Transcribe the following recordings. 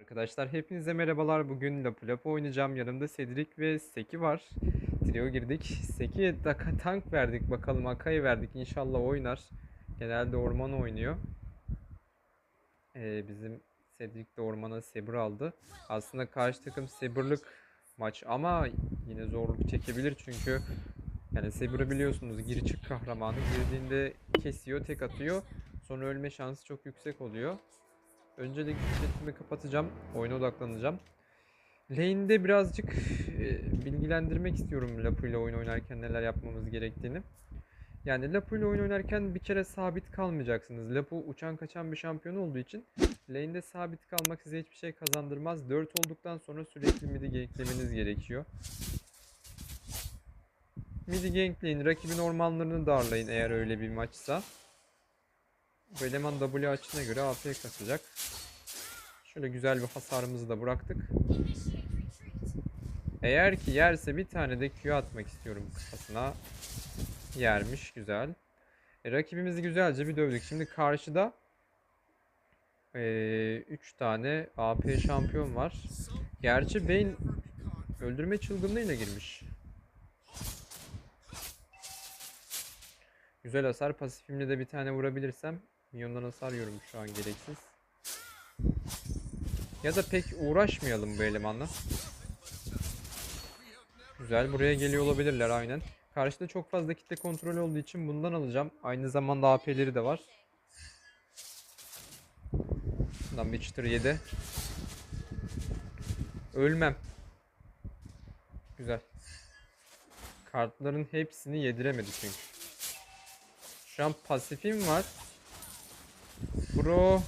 Arkadaşlar hepinize merhabalar. Bugün Lapu Lapu oynayacağım. Yanımda Cedric ve Seki var. Trio girdik. Seki'ye tank verdik. Bakalım Akai'ye verdik. İnşallah oynar. Genelde orman oynuyor. Ee, bizim Cedric de ormana Saber aldı. Aslında karşı takım Saber'lık maç ama yine zorluk çekebilir çünkü yani Saber'ı biliyorsunuz giri çık kahramanı. Girdiğinde kesiyor, tek atıyor. Sonra ölme şansı çok yüksek oluyor. Öncelik chatimi kapatacağım. Oyuna odaklanacağım. Lane'de birazcık e, bilgilendirmek istiyorum Lapu ile oyun oynarken neler yapmamız gerektiğini. Yani Lapu ile oyun oynarken bir kere sabit kalmayacaksınız. Lapu uçan kaçan bir şampiyon olduğu için lane'de sabit kalmak size hiçbir şey kazandırmaz. 4 olduktan sonra sürekli midi ganklemeniz gerekiyor. Midi gankleyin, rakibin ormanlarını darlayın eğer öyle bir maçsa. Bu eleman W açısına göre AP kasacak. Şöyle güzel bir hasarımızı da bıraktık. Eğer ki yerse bir tane de Q atmak istiyorum kafasına. Yermiş güzel. E, rakibimizi güzelce bir dövdük. Şimdi karşıda 3 tane AP şampiyon var. Gerçi Bane öldürme çılgınlığıyla girmiş. Güzel hasar. Pasifimle de bir tane vurabilirsem milyondan hasar yiyorum şu an gereksiz. Ya da pek uğraşmayalım bu elemanla. Güzel. Buraya geliyor olabilirler aynen. Karşıda çok fazla kitle kontrol olduğu için bundan alacağım. Aynı zamanda AP'leri de var. Bundan bir çıtır yedi. Ölmem. Güzel. Kartların hepsini yediremedi çünkü. Şu an pasifim var. Bro.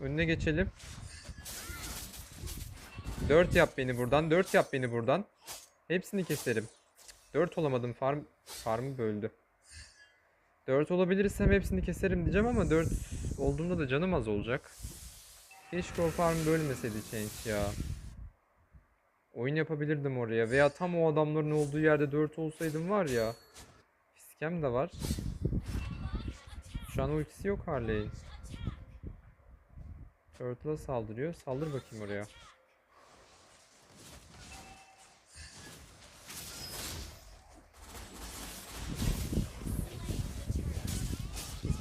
Önüne geçelim. 4 yap beni buradan. 4 yap beni buradan. Hepsini keserim. 4 olamadım. Farm farmı böldü. 4 olabilirsem hepsini keserim diyeceğim ama 4 olduğunda da canım az olacak. Keşke o farm bölmeseydi Change ya. Oyun yapabilirdim oraya veya tam o adamların olduğu yerde 4 olsaydım var ya. Fiskem de var. Şu an ultisi yok Harley'in. Turtle'a saldırıyor. Saldır bakayım oraya.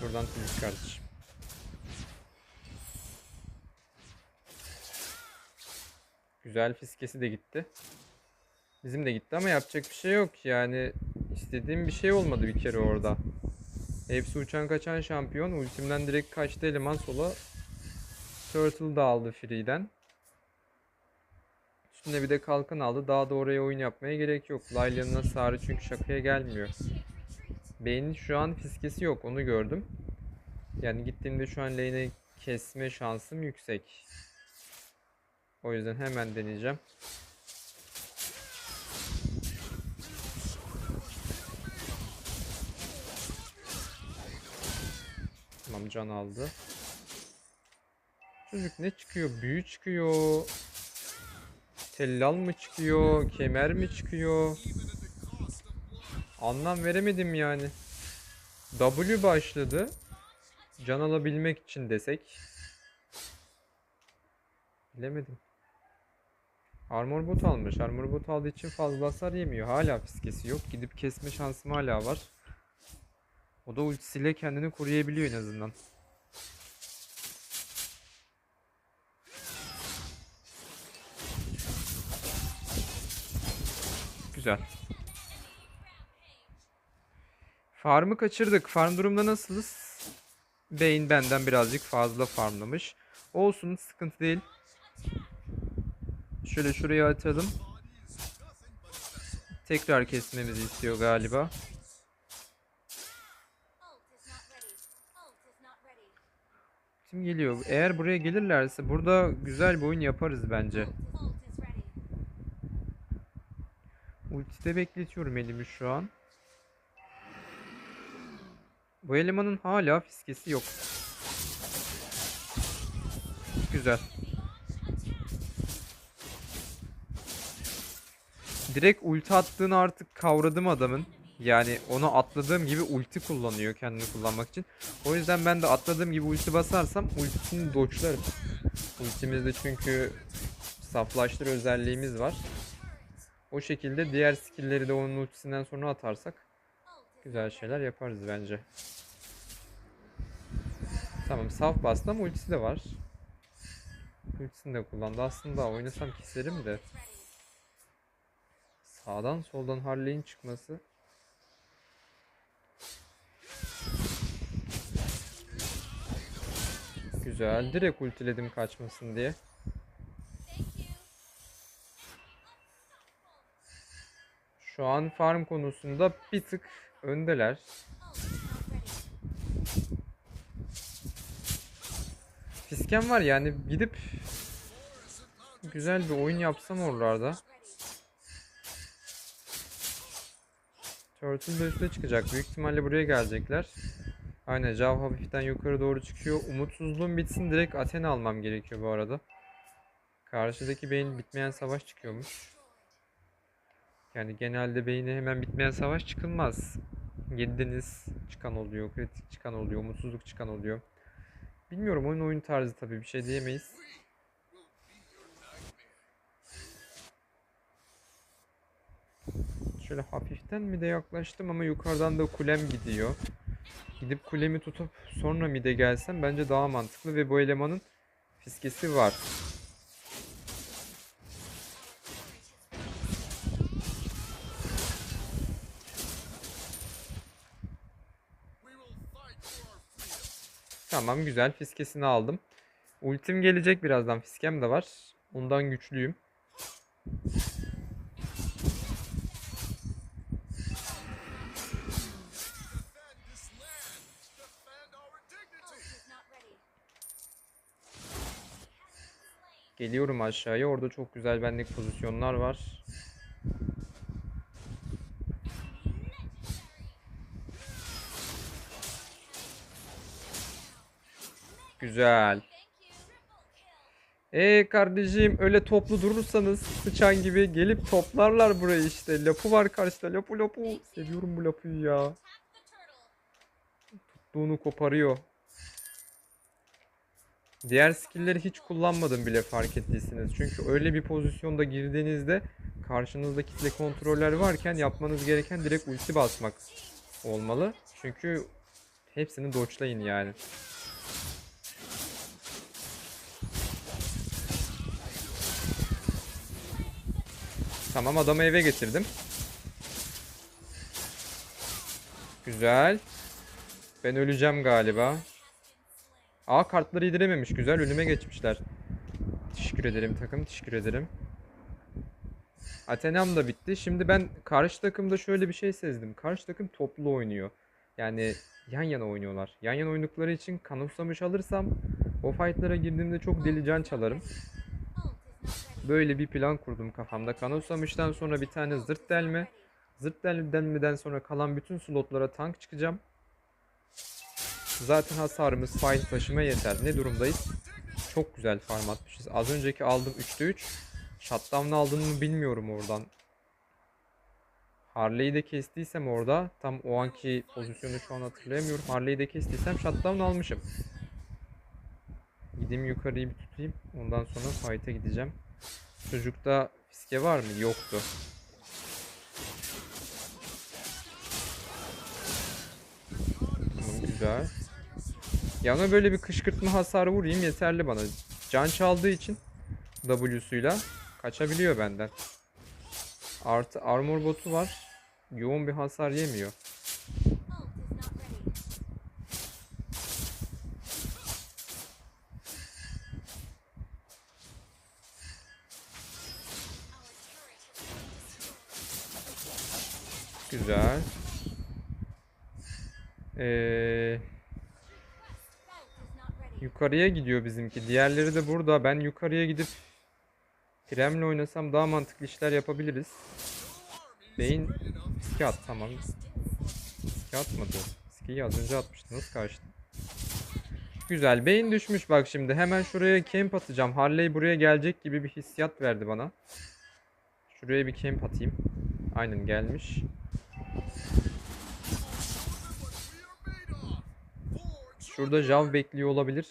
Buradan temiz kardeşim. Güzel fiskesi de gitti. Bizim de gitti ama yapacak bir şey yok yani. İstediğim bir şey olmadı bir kere orada. Hepsi uçan kaçan şampiyon. Ultimden direkt kaçtı eleman sola. Turtle da aldı free'den. Üstüne bir de kalkan aldı. Daha da oraya oyun yapmaya gerek yok. Layla'nın hasarı çünkü şakaya gelmiyor. Beynin şu an fiskesi yok. Onu gördüm. Yani gittiğimde şu an lane'e kesme şansım yüksek. O yüzden hemen deneyeceğim. Tamam can aldı. Çocuk ne çıkıyor? Büyü çıkıyor. Tellal mı çıkıyor? Kemer mi çıkıyor? Anlam veremedim yani. W başladı. Can alabilmek için desek. Bilemedim. Armor bot almış. Armor bot aldığı için fazla hasar yemiyor. Hala fiskesi yok. Gidip kesme şansım hala var. O da ultisiyle kendini koruyabiliyor en azından. Güzel. Farm'ı kaçırdık. Farm durumda nasılız? Bane benden birazcık fazla farmlamış. Olsun sıkıntı değil. Şöyle şuraya atalım. Tekrar kesmemizi istiyor galiba. Kim geliyor? Eğer buraya gelirlerse burada güzel bir oyun yaparız bence. Ultide bekletiyorum elimi şu an. Bu elemanın hala fiskesi yok. Güzel. Direkt ulti attığını artık kavradım adamın. Yani onu atladığım gibi ulti kullanıyor kendini kullanmak için. O yüzden ben de atladığım gibi ulti basarsam ultisini doçlarım. Ultimizde çünkü saflaştır özelliğimiz var. O şekilde diğer skill'leri de onun ultisinden sonra atarsak güzel şeyler yaparız bence. Tamam saf bastı ama ultisi de var. Ultisini de kullandı. Aslında oynasam keserim de. Sağdan soldan Harley'in çıkması. Güzel. Direkt ultiledim kaçmasın diye. Şu an farm konusunda bir tık öndeler. Fisken var yani gidip güzel bir oyun yapsam oralarda. Turtle da üstüne çıkacak. Büyük ihtimalle buraya gelecekler. Aynen Jav hafiften yukarı doğru çıkıyor. Umutsuzluğum bitsin direkt Athena almam gerekiyor bu arada. Karşıdaki beyin bitmeyen savaş çıkıyormuş. Yani genelde beyine hemen bitmeyen savaş çıkılmaz. Yediniz çıkan oluyor, kritik çıkan oluyor, umutsuzluk çıkan oluyor. Bilmiyorum oyun oyun tarzı tabii bir şey diyemeyiz. Şöyle hafiften mi de yaklaştım ama yukarıdan da kulem gidiyor. Gidip kulemi tutup sonra mide gelsem bence daha mantıklı ve bu elemanın fiskesi var. Tamam güzel fiskesini aldım. Ultim gelecek birazdan fiskem de var. Ondan güçlüyüm. Geliyorum aşağıya. Orada çok güzel benlik pozisyonlar var. Güzel. Ee kardeşim öyle toplu durursanız sıçan gibi gelip toplarlar burayı işte. Lapu var karşıda. Lapu lapu. Seviyorum bu lapuyu ya. Tuttuğunu koparıyor. Diğer skill'leri hiç kullanmadım bile fark ettiyseniz. Çünkü öyle bir pozisyonda girdiğinizde karşınızda kitle kontroller varken yapmanız gereken direkt ulti basmak olmalı. Çünkü hepsini dodge'layın yani. Tamam adamı eve getirdim. Güzel. Ben öleceğim galiba. A kartları yedirememiş. Güzel önüme geçmişler. Teşekkür ederim takım. Teşekkür ederim. Athena'm da bitti. Şimdi ben karşı takımda şöyle bir şey sezdim. Karşı takım toplu oynuyor. Yani yan yana oynuyorlar. Yan yana oynadıkları için kanıksamış alırsam o fightlara girdiğimde çok deli can çalarım. Böyle bir plan kurdum kafamda. Kanıksamıştan sonra bir tane zırt delme. Zırt delmeden sonra kalan bütün slotlara tank çıkacağım. Zaten hasarımız fight taşıma yeter. Ne durumdayız? Çok güzel farm atmışız. Az önceki aldım 3'te 3. Shutdown aldığımı bilmiyorum oradan. Harley'i de kestiysem orada tam o anki pozisyonu şu an hatırlayamıyorum. Harley'i de kestiysem shutdown almışım. Gideyim yukarıyı bir tutayım. Ondan sonra fight'a gideceğim. Çocukta fiske var mı? Yoktu. Tamam güzel. Ya ona böyle bir kışkırtma hasarı vurayım yeterli bana. Can çaldığı için W'suyla kaçabiliyor benden. Artı armor botu var. Yoğun bir hasar yemiyor. Güzel. Ee, yukarıya gidiyor bizimki. Diğerleri de burada. Ben yukarıya gidip Prem'le oynasam daha mantıklı işler yapabiliriz. Beyin ski at tamam. Ski atmadı. Ski'yi az önce atmıştı. Nasıl kaçtı? Güzel. Beyin düşmüş bak şimdi. Hemen şuraya camp atacağım. Harley buraya gelecek gibi bir hissiyat verdi bana. Şuraya bir camp atayım. Aynen gelmiş. Şurada Jav bekliyor olabilir.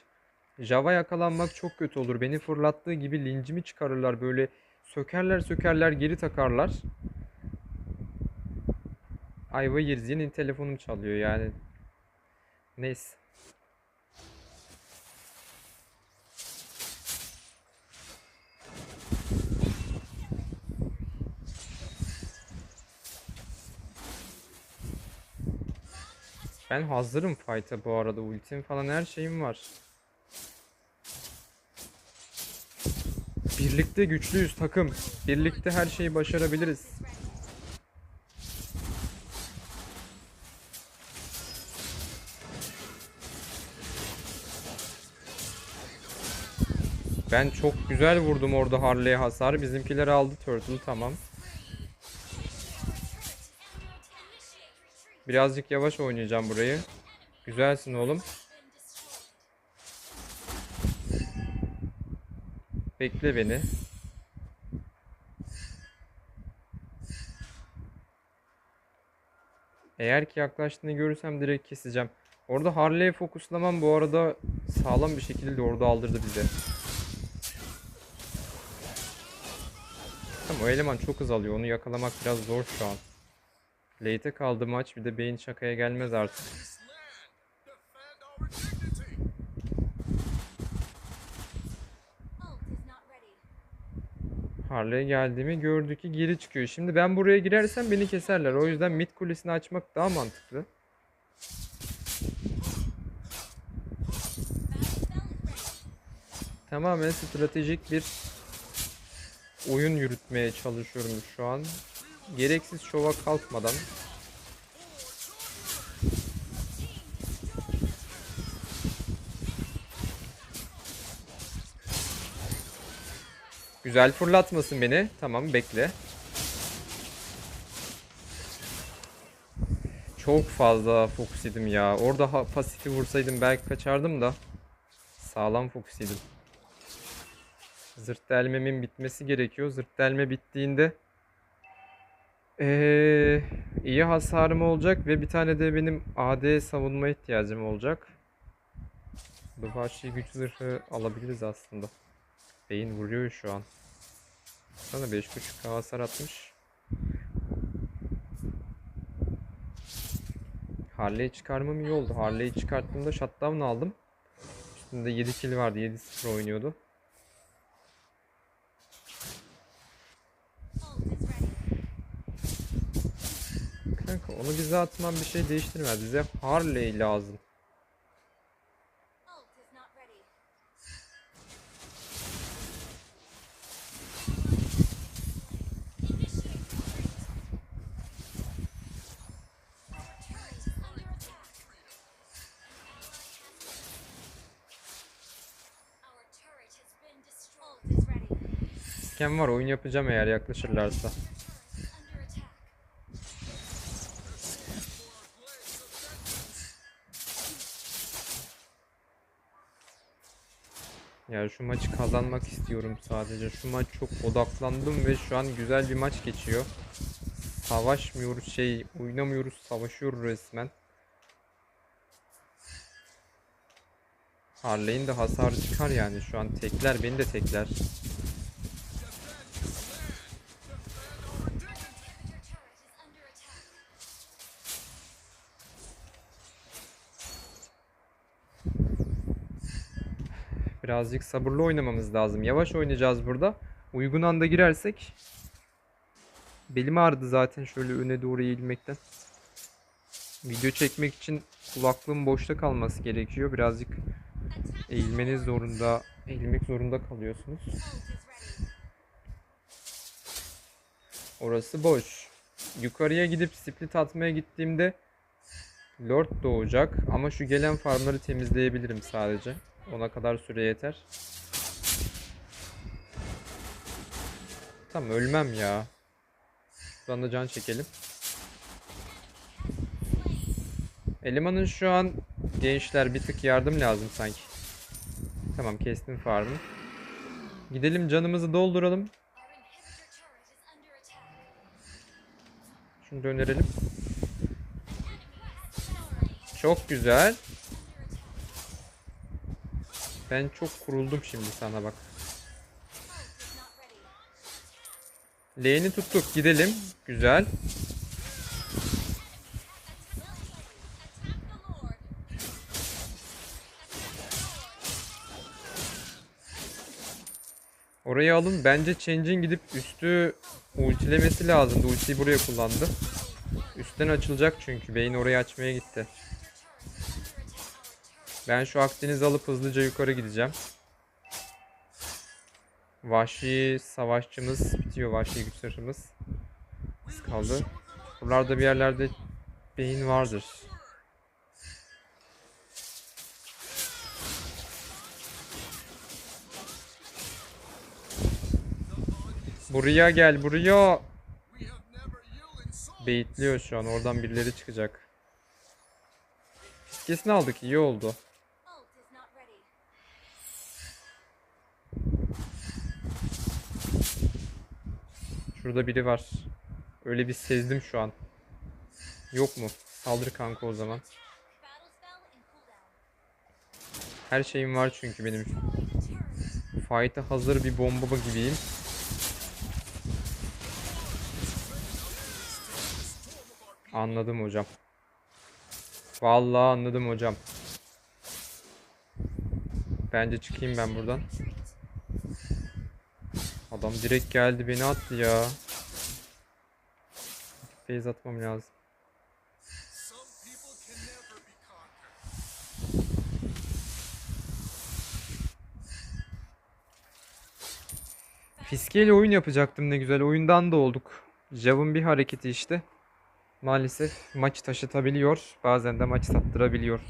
Jav'a yakalanmak çok kötü olur. Beni fırlattığı gibi lincimi çıkarırlar. Böyle sökerler sökerler geri takarlar. Ayva yeriz. Telefonum çalıyor yani. Neyse. Ben hazırım fight'a bu arada. Ultim falan her şeyim var. Birlikte güçlüyüz takım. Birlikte her şeyi başarabiliriz. Ben çok güzel vurdum orada Harley'e hasar. Bizimkiler aldı Turtle tamam. Birazcık yavaş oynayacağım burayı. Güzelsin oğlum. Bekle beni. Eğer ki yaklaştığını görürsem direkt keseceğim. Orada Harley'e fokuslamam bu arada sağlam bir şekilde de orada aldırdı bize. Tamam o eleman çok hız alıyor. Onu yakalamak biraz zor şu an. Late'e kaldı maç. Bir de beyin şakaya gelmez artık. Harley geldiğimi gördü ki geri çıkıyor. Şimdi ben buraya girersem beni keserler. O yüzden mid kulesini açmak daha mantıklı. Tamamen stratejik bir oyun yürütmeye çalışıyorum şu an. Gereksiz şova kalkmadan. Güzel fırlatmasın beni. Tamam bekle. Çok fazla fokus yedim ya. Orada pasifi vursaydım belki kaçardım da. Sağlam fokus yedim. Zırt delmemin bitmesi gerekiyor. Zırt delme bittiğinde ee, iyi hasarım olacak ve bir tane de benim AD savunma ihtiyacım olacak. Bu vahşi güç zırhı alabiliriz aslında. Beyin vuruyor şu an. Sana 5.5k hasar atmış. Harley'i çıkarmam iyi oldu. Harley'i çıkarttığımda shutdown aldım. Üstünde 7 kill vardı. 7-0 oynuyordu. Kanka onu bize atman bir şey değiştirmez. Bize Harley lazım. Skem var oyun yapacağım eğer yaklaşırlarsa. Ya şu maçı kazanmak istiyorum sadece. Şu maç çok odaklandım ve şu an güzel bir maç geçiyor. Savaşmıyoruz şey, oynamıyoruz, savaşıyoruz resmen. Harley'in de hasarı çıkar yani şu an tekler beni de tekler. Birazcık sabırlı oynamamız lazım. Yavaş oynayacağız burada. Uygun anda girersek belim ağrıdı zaten şöyle öne doğru eğilmekten. Video çekmek için kulaklığım boşta kalması gerekiyor. Birazcık eğilmeniz zorunda, eğilmek zorunda kalıyorsunuz. Orası boş. Yukarıya gidip split atmaya gittiğimde Lord doğacak ama şu gelen farmları temizleyebilirim sadece. Ona kadar süre yeter. Tamam ölmem ya. Buradan da can çekelim. Elemanın şu an gençler bir tık yardım lazım sanki. Tamam kestim farmı. Gidelim canımızı dolduralım. Şunu dönerelim. Çok güzel. Ben çok kuruldum şimdi sana bak. Lane'i tuttuk. Gidelim. Güzel. Orayı alın. Bence Change'in gidip üstü ultilemesi lazımdı. Ultiyi buraya kullandı. Üstten açılacak çünkü. Vayne orayı açmaya gitti. Ben şu Akdeniz'i alıp hızlıca yukarı gideceğim. Vahşi savaşçımız bitiyor. Vahşi güç. Az kaldı. Buralarda bir yerlerde beyin vardır. Buraya gel buraya. Beyitliyor şu an. Oradan birileri çıkacak. Fiskesini aldık. iyi oldu. Şurada biri var. Öyle bir sezdim şu an. Yok mu? Saldır kanka o zaman. Her şeyim var çünkü benim. Fight'a hazır bir bomba gibiyim. Anladım hocam. Vallahi anladım hocam. Bence çıkayım ben buradan. Adam direkt geldi beni attı ya. Base atmam lazım. Fiskeyle oyun yapacaktım ne güzel. Oyundan da olduk. Jav'ın bir hareketi işte. Maalesef maç taşıtabiliyor. Bazen de maç sattırabiliyor.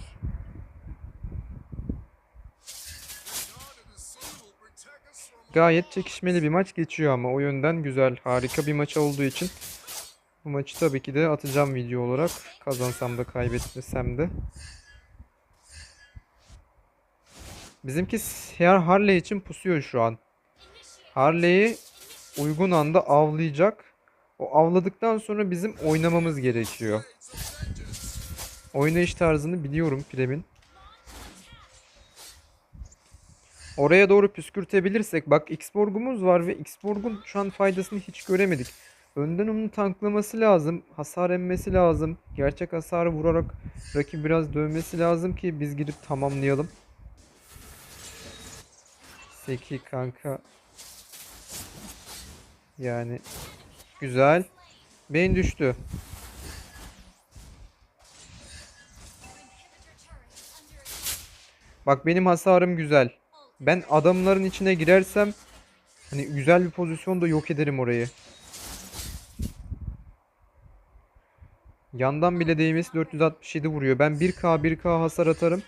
Gayet çekişmeli bir maç geçiyor ama o yönden güzel. Harika bir maç olduğu için bu maçı tabii ki de atacağım video olarak. Kazansam da kaybetmesem de. Bizimki Harley için pusuyor şu an. Harley'i uygun anda avlayacak. O avladıktan sonra bizim oynamamız gerekiyor. Oynayış tarzını biliyorum Prem'in. Oraya doğru püskürtebilirsek bak Xborg'umuz var ve Xborg'un şu an faydasını hiç göremedik. Önden onu tanklaması lazım. Hasar emmesi lazım. Gerçek hasarı vurarak rakip biraz dövmesi lazım ki biz gidip tamamlayalım. Seki kanka. Yani güzel. Beyin düştü. Bak benim hasarım güzel. Ben adamların içine girersem hani güzel bir pozisyonda yok ederim orayı. Yandan bile değmesi 467 vuruyor. Ben 1k 1k hasar atarım.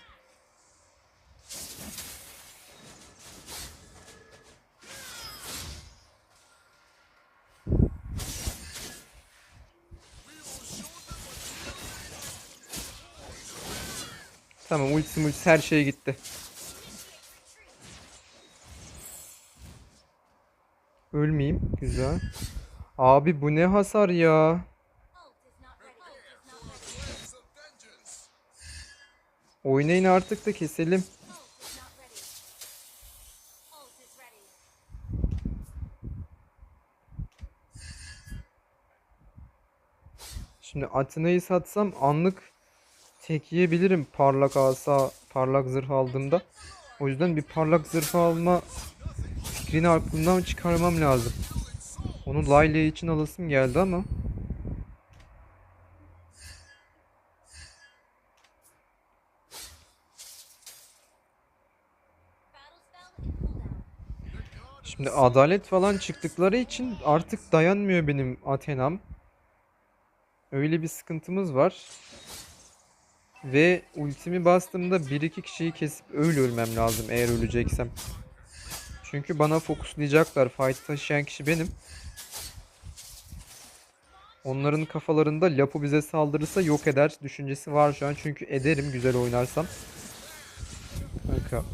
Tamam ultisi multisi her şey gitti. Ölmeyeyim. Güzel. Abi bu ne hasar ya. Oynayın artık da keselim. Şimdi Atina'yı satsam anlık tek yiyebilirim parlak asa, parlak zırh aldığımda. O yüzden bir parlak zırh alma fikrini aklımdan çıkarmam lazım. Onu Layla için alasım geldi ama. Şimdi adalet falan çıktıkları için artık dayanmıyor benim Athena'm. Öyle bir sıkıntımız var. Ve ultimi bastığımda 1-2 kişiyi kesip öyle ölmem lazım eğer öleceksem. Çünkü bana fokuslayacaklar. Fight taşıyan kişi benim. Onların kafalarında Lapu bize saldırırsa yok eder düşüncesi var şu an. Çünkü ederim güzel oynarsam. Kanka.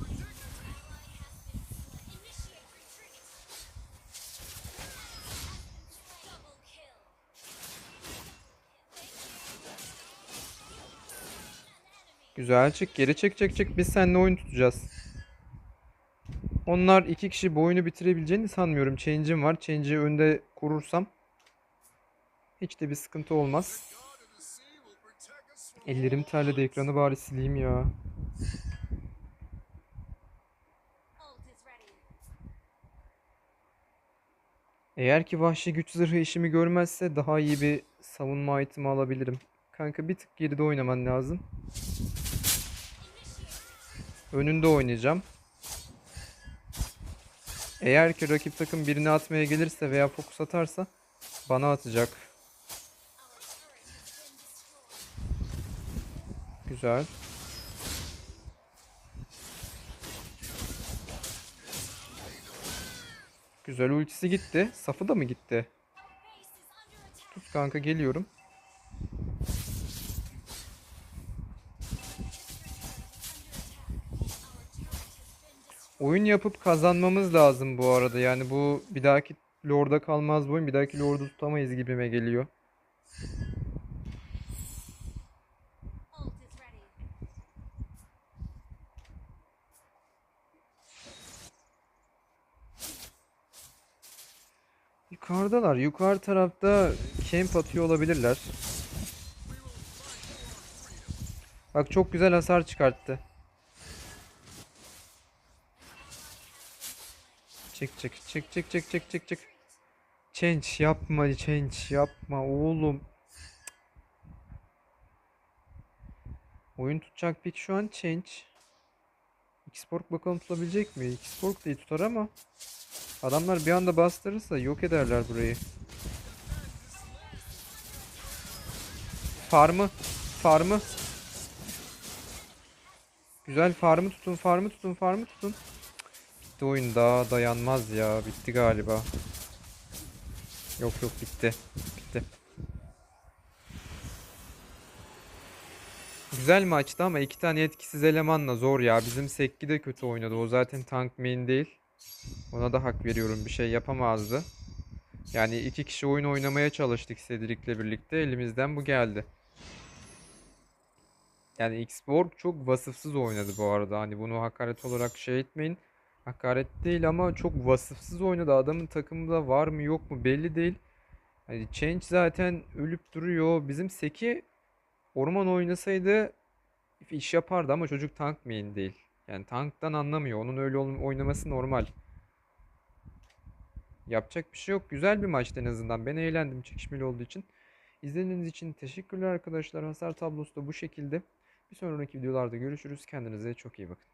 Güzel çık. Geri çek çek çek. Biz seninle oyun tutacağız. Onlar iki kişi bu oyunu bitirebileceğini sanmıyorum. Change'im var. Change'i önde kurursam hiç de bir sıkıntı olmaz. Ellerim terledi. Ekranı bari sileyim ya. Eğer ki vahşi güç zırhı işimi görmezse daha iyi bir savunma itemi alabilirim. Kanka bir tık geride oynaman lazım. Önünde oynayacağım. Eğer ki rakip takım birini atmaya gelirse veya fokus atarsa bana atacak. Güzel. Güzel ultisi gitti. Safı da mı gitti? Tut kanka geliyorum. Oyun yapıp kazanmamız lazım bu arada. Yani bu bir dahaki Lord'a kalmaz bu oyun. Bir dahaki Lord'u tutamayız gibime geliyor. Yukarıdalar. Yukarı tarafta camp atıyor olabilirler. Bak çok güzel hasar çıkarttı. Çık çık çık çık çık çık çık çık. Change yapma change yapma oğlum. Oyun tutacak pik şu an change. Xborg bakalım tutabilecek mi? Da iyi tutar ama adamlar bir anda bastırırsa yok ederler burayı. Farmı, farmı. Güzel farmı tutun, farmı tutun, farmı tutun. Bitti oyun daha dayanmaz ya. Bitti galiba. Yok yok bitti. Bitti. Güzel maçtı ama iki tane etkisiz elemanla zor ya. Bizim Sekki de kötü oynadı. O zaten tank main değil. Ona da hak veriyorum. Bir şey yapamazdı. Yani iki kişi oyun oynamaya çalıştık Cedric'le birlikte. Elimizden bu geldi. Yani Xborg çok vasıfsız oynadı bu arada. Hani bunu hakaret olarak şey etmeyin. Hakaret değil ama çok vasıfsız oynadı. Adamın takımda var mı yok mu belli değil. Hani Change zaten ölüp duruyor. Bizim Seki orman oynasaydı iş yapardı ama çocuk tank main değil. Yani tanktan anlamıyor. Onun öyle oynaması normal. Yapacak bir şey yok. Güzel bir maçtı en azından. Ben eğlendim çekişmeli olduğu için. İzlediğiniz için teşekkürler arkadaşlar. Hasar tablosu da bu şekilde. Bir sonraki videolarda görüşürüz. Kendinize çok iyi bakın.